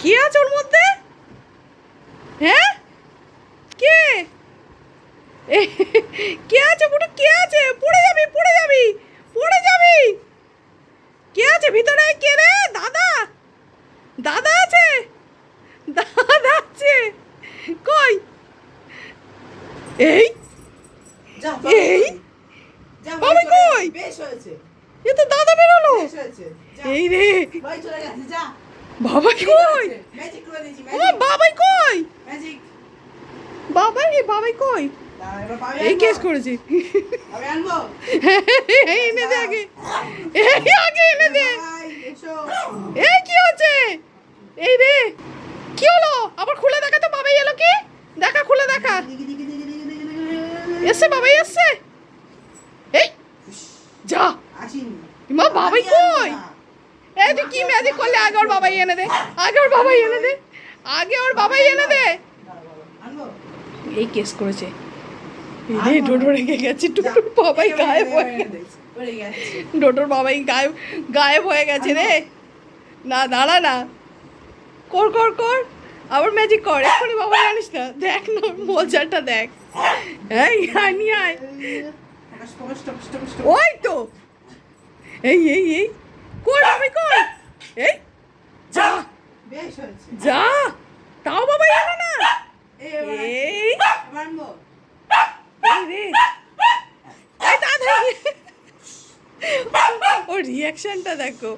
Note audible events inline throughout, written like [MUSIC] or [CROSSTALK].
কি আছে ওর মধ্যে? হ্যাঁ? কে? কে আছে পুটু কে আছে? পড়ে যাবি পড়ে যাবি পড়ে যাবি। কে আছে ভিতরে? কে রে? দাদা? দাদা আছে? দাদা আছে? কই? এই? এই? বাবা কই? বেশ হয়েছে। এ তো দাদা বেরোলো। এই রে। বাড়ি চলে গেছে যা। বাবা কই? বাবাই কই? বাবা রে বাবাই কই? এই কেস করেছি। [LAUGHS] এনে দে আগে। আগে এনে দে। এই এই তুই কি ম্যাজিক করলে আগে ওর বাবাই এনে দে। আগে ওর বাবাই এনে দে। আগে ওর বাবাই এনে দে। এই কেস করেছে। রে ডোডো রেগে গেছে। টুটুর বাবাই গায়েব হয়ে গেছে। ডোডোর বাবাই গায়েব গায়েব হয়ে গেছে রে। না দাঁড়া না। কর কর কর। আবার ম্যাজিক কর। বাবা জানিস না। দেখ না মজাটা দেখ। এই আয়। ওই তো। এই এই এই। কই বাবাই কই? এই যা। বেশ হয়েছে। যা। তাও বাবাই এলো না? এই। এই। রে। এই তাড়াতাড়ি। ওর রিয়াকশনটা দেখো।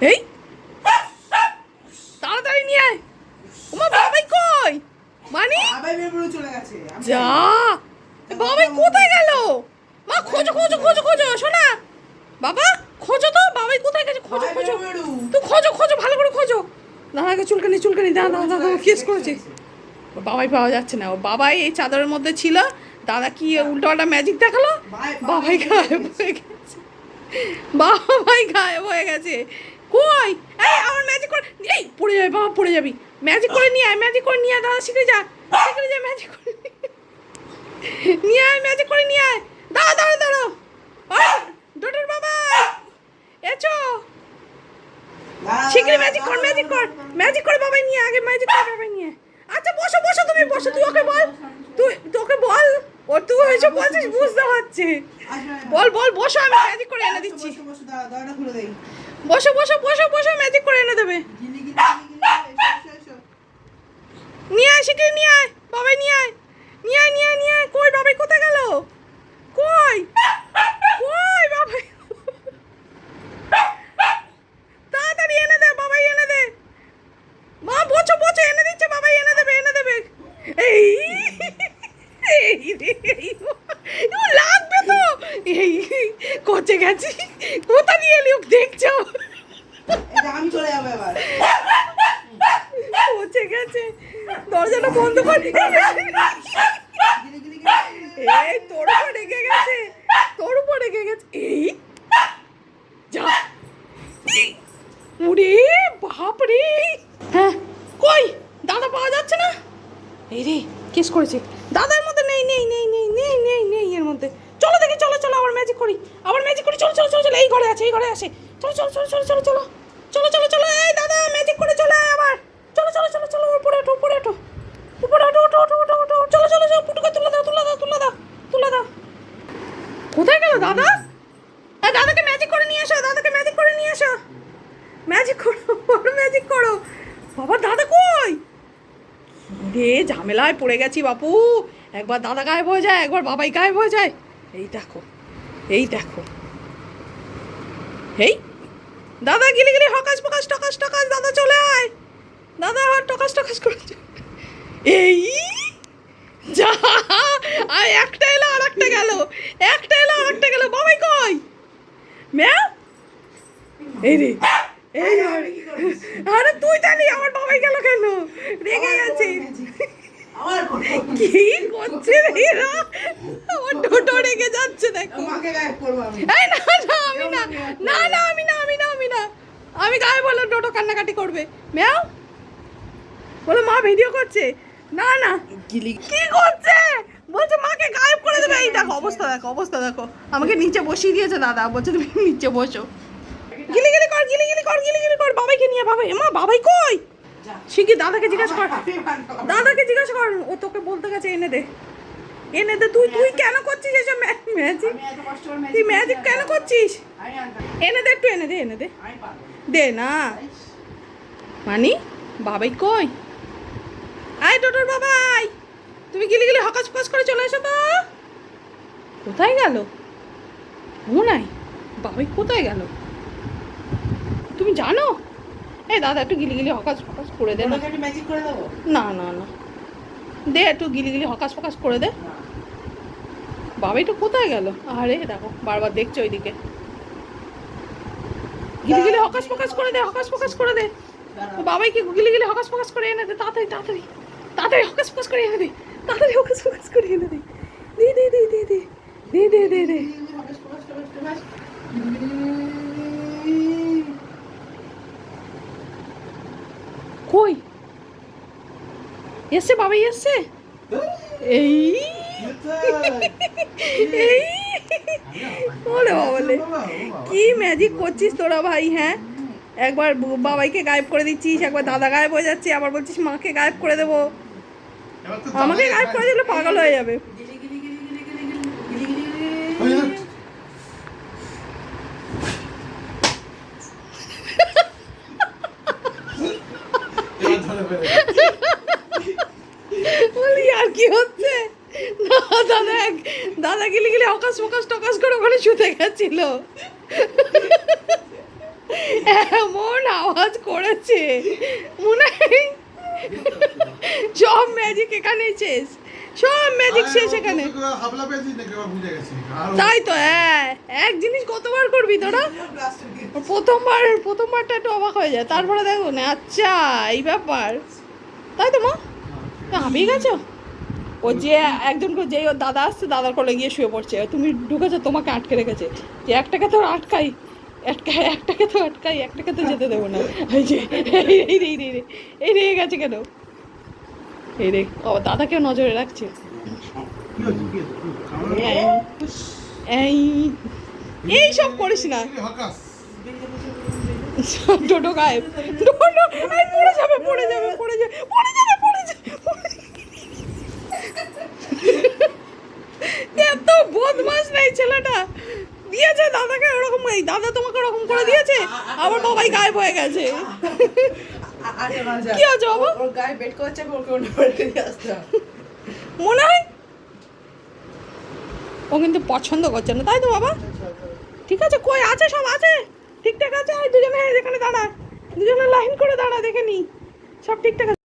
এই। তাড়াতাড়ি নিয়ে আয়। ওমা বাবাই কই? মানি? চলে গেছে। যা। জানি। বাবাই কোথায় গেল? মা খোঁজো খোঁজো খোঁজো খোঁজো শোনা। বাবা? খোঁজো তো বাবাই কোথায় গেছে? খোঁজো খোঁজো। বেরো। খোঁজো খোঁজো ভালো করে খোঁজো। দাদাকে চুলকানি চুলকানি দাদা দাদা কেস করেছে। বাবাই পাওয়া যাচ্ছে না। ও বাবাই এই চাদরের মধ্যে ছিল। দাদা কি উল্টোপাল্টা ম্যাজিক দেখাল? বাবাই গায়েব হয়ে গেছে। বাবাই গায়েব হয়ে গেছে। কই? এই আমার ম্যাজিক করে এই পড়ে যাবি বাবা পড়ে যাবি। ম্যাজিক করে নিয়ে আয় ম্যাজিক করে নিয়ে আয় দাদা শিখে যা। শিখে যা ম্যাজিক করে নিয়ে আয়। ম্যাজিক করে নিয়ে আয়। দাঁড়া দাঁড়া দাঁড়ো ডোডোর বাবা এচো। শিগগিরই ম্যাজিক কর ম্যাজিক কর। ম্যাজিক করে বাবাই নিয়ে আগে ম্যাজিক করে বাবাই নিয়ে। আচ্ছা বসো বসো তুমি বসো তুই ওকে বল। তুই তোকে বল। ও তুই এসব বলছিস বুঝতে পারছি। বল বল বসো আমি ম্যাজিক করে এনে দিচ্ছি। বসো বসো বসো বসো ম্যাজিক করে এনে দেবে গিলি, গিলি, গিলি, গিলি, এসো, এসো, এসো। নিয়ে আয় শিগগিরই নিয়ে আয় বাবাই নিয়ে আয় নিয়ে আয় নিয়ে আয় নিয়ে আয় কই বাবাই কোথায় গেল কই কই বাবাই তাড়াতাড়ি এনে দে বাবাই এনে দে মা বোঝো বোঝো এনে দিচ্ছে বাবাই এনে দেবে এনে দেবে এই এই রে, এই ও লাগবে তো এই কচে গেছি। কোথা নিয়ে এলি ওকে দেখছ? আমি চলে যাব এবার। পচে গেছে। দরজাটা বন্ধ কর। এই তোর উপর রেগে গেছে। তোর উপর রেগে গেছে। এই যা। বাপ রে হ্যাঁ কই? দাদা পাওয়া যাচ্ছে না? এই রে কেস করেছে। দাদার মধ্যে নেই নেই নেই নেই নেই নেই নেই এর মধ্যে চলো দেখি চলো চলো আবার ম্যাজিক করি আবার ম্যাজিক করি চলো চলো চলো চলো এই ঘরে আছে এই ঘরে আছে চলো চলো চলো চলো চলো চলো চলো চলো চলো এই দাদা ম্যাজিক করে চলে আয় আবার চলো চলো চলো চলো উপরে ওঠো উপরে ওঠো উপরে ওঠো ওঠো ওঠো ওঠো ওঠো চলো চলো চলো পুটুকে তুলে দাও তুলে দাও তুলে দাও তুলে দাও কোথায় গেল দাদা হ্যাঁ দাদাকে ম্যাজিক করে নিয়ে এসো দাদাকে ম্যাজিক করে নিয়ে এসো ম্যাজিক করো ম্যাজিক করো বাবা দাদা কই রে ঝামেলায় পড়ে গেছি বাপু একবার দাদা গায়েব হয়ে যায় একবার বাবাই গায়েব হয়ে যায় এই দেখো এই দেখো। এই দাদা গিলি গিলি হকাশ পকাশ টকাশ টকাশ দাদা চলে আয়। দাদা আর টকাশ টকাশ করছে। এই যা আর একটা এলো আর একটা গেল। একটা এলো আর একটা গেল। বাবাই কই? ম্যাও এই রে এই আরে তুই জানি আমার বাবাই গেল কেন? রেগে গেছে। কি করছে রে এরা? রেগে যাচ্ছে দেখো। মাকে গায়েব করব আমি। এই না না আমি না না না আমি না আমি না আমি না। আমি গায়ে বলে টোটো কান্নাকাটি করবে। ম্যাও। বলে মা ভিডিও করছে। না না। কি করছে? বলছে মাকে গায়েব করে দেবে। এই দেখো অবস্থা দেখো অবস্থা দেখো। আমাকে নিচে বসিয়ে দিয়েছে দাদা। বলছে তুমি নিচে বসো। গিলি গিলি কর গিলি গিলি কর গিলি গিলি কর। বাবাইকে নিয়ে বাবা মা বাবাই কই? শিগগির দাদাকে জিজ্ঞাসা কর। দাদাকে জিজ্ঞাসা কর। ও তোকে বলতে গেছে এনে দে। এনে দে তুই তুই কেন করছিস এসব ম্যাজিক? তুই ম্যাজিক কেন করছিস? এনে দে একটু এনে দে এনে দে দে না। মানি বাবাই কই? আয় টোটোর বাবাই। তুমি গিলি গিলি হকাস ফকাস করে চলে এসো তো। কোথায় গেল? ও নাই। বাবাই কোথায় গেল? তুমি জানো? এই দাদা একটু গিলি গিলি হকাস ফকাস করে দে না। ম্যাজিক করে দেবো? না না না। দে একটু গিলি গিলি হকাস ফকাস করে দে। বাবাই তো কোথায় গেল আরে দেখো বারবার দেখছ ওইদিকে গিলি গিলি হকাস ফকাস করে দে হকাস ফকাস করে দে দাঁড়াও। তো বাবাইকে গিলি গিলি হকাস ফকাস করে এনে দে তাড়াতাড়ি তাড়াতাড়ি তাড়াতাড়ি হকাস ফকাস করে এনে দে তাড়াতাড়ি হকাস ফকাস করে এনে দে দে দে দে দে দে দে দে দে দে। কই এসছে বাবাই এসছে এই। এই। ওরে বাবলে কি ম্যাজিক করছিস তোরা ভাই হ্যাঁ? একবার বাবাইকে গায়েব করে দিচ্ছিস একবার দাদা গায়েব হয়ে যাচ্ছে আবার বলছিস মাকে গায়েব করে দেবো। আমাকে গায়েব করে দিলে পাগল হয়ে যাবে। দাদা গিলি গিলি অকাশ ফকাশ টকাশ করে ওখানে শুতে গেছিল। এমন আওয়াজ করেছে। মনে হয় সব ম্যাজিক এখানেই শেষ। সব ম্যাজিক শেষ এখানে। তাই তো হ্যাঁ। এক জিনিস কতবার করবি তোরা? প্রথমবার প্রথমবারটা একটু অবাক হয়ে যায়। তারপরে দেখো না আচ্ছা এই ব্যাপার। তাই তো মা? তো হাঁপিয়ে গেছো? ও যে একজন করে যে ওর দাদা আসছে দাদার কোলে গিয়ে শুয়ে পড়ছে। তুমি ঢুকেছো তোমাকে আটকে রেখেছে। যে একটাকে তো আটকাই আটকাই একটাকে তো আটকাই একটাকে তো যেতে দেবো না। এই যে এই রে এই রে এই রে, গেছে কেন? এই রে ও দাদাকেও নজরে রাখছে। এই এই সব করিস না। টোটো গায়েব। টোটো পড়ে যাবে পড়ে যাবে পড়ে যাবে পড়ে যাবে পড়ে যাবে এত বদমাস নেই ছেলেটা দিয়েছে দাদাকে ওরকম এই দাদা তোমাকে ওরকম করে দিয়েছে? আবার বাবাই গায়েব হয়ে গেছে। কি আছে বাবা? ওর- গায়ে বেড চাপে ওকে অন্য বাড়িতে দিয়ে আসতে মনে হয়? ও কিন্তু পছন্দ করছে না তাই তো বাবা? ঠিক আছে কই আছে সব? আছে? ঠিকঠাক আছে? আর দুজনে এখানে দাঁড়া দুজনে লাইন করে দাঁড়া দেখে নি। সব ঠিকঠাক আছে?